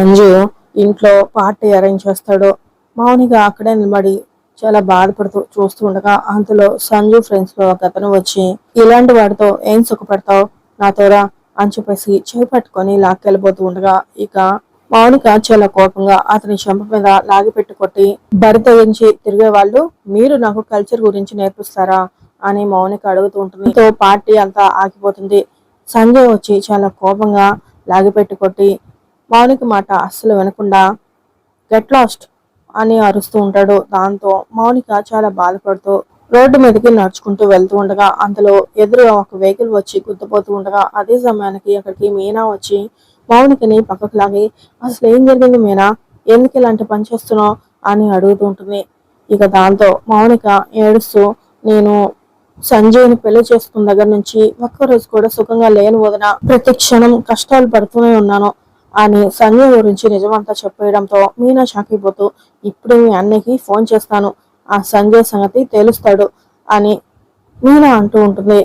సంజు ఇంట్లో party arrange చేస్తాడు. మౌనిగా అక్కడే నిలబడి చాలా బాధపడుతూ చూస్తూ ఉండగా అంతలో సంజు ఫ్రెండ్స్లో ఒక అతను వచ్చి ఇలాంటి వాడితో ఏం సుఖపడతావు నాతోరా అని చెప్పేసి చేయి పట్టుకొని లాక్కెళ్ళిపోతూ ఉండగా ఇక మౌనిక చాలా కోపంగా అతని చెంప మీద లాగి పెట్టి కొట్టి బరి తెగించి తిరిగే వాళ్ళు మీరు నాకు కల్చర్ గురించి నేర్పిస్తారా? అని మౌనిక అడుగుతూ ఉంటుంది. పార్టీ అంతా ఆగిపోతుంది. సంజయ్ వచ్చి చాలా కోపంగా లాగిపెట్టి కొట్టి మౌనికి మాట అస్సలు వినకుండా గెట్ లాస్ట్ అని అరుస్తూ ఉంటాడు. దాంతో మౌనిక చాలా బాధపడుతూ రోడ్డు మీదకి నడుచుకుంటూ వెళ్తూ ఉండగా అందులో ఎదురుగా ఒక వెహికల్ వచ్చి గుద్దపోతూ ఉండగా అదే సమయానికి అక్కడికి మీనా వచ్చి మౌనికని పక్కకు లాగి అసలు ఏం జరిగింది మీనా? ఎందుకు ఇలాంటి పని చేస్తున్నావు? అని అడుగుతూ ఉంటుంది. ఇక దాంతో మౌనిక ఏడుస్తూ నేను సంజయ్ని పెళ్ళి చేసుకున్న దగ్గర నుంచి ఒక్కరోజు కూడా సుఖంగా లేని వదిన ప్రతి క్షణం కష్టాలు పడుతూనే ఉన్నాను. అని సంజయ్ గురించి నిజమంతా చెప్పేయడంతో మీనా షాక్ అయిపోతూ ఇప్పుడే మీ అన్నయ్యకి ఫోన్ చేస్తాను. ఆ సంజయ్ సంగతి తెలుస్తాడు అని మీనా అంటూ ఉంటుంది.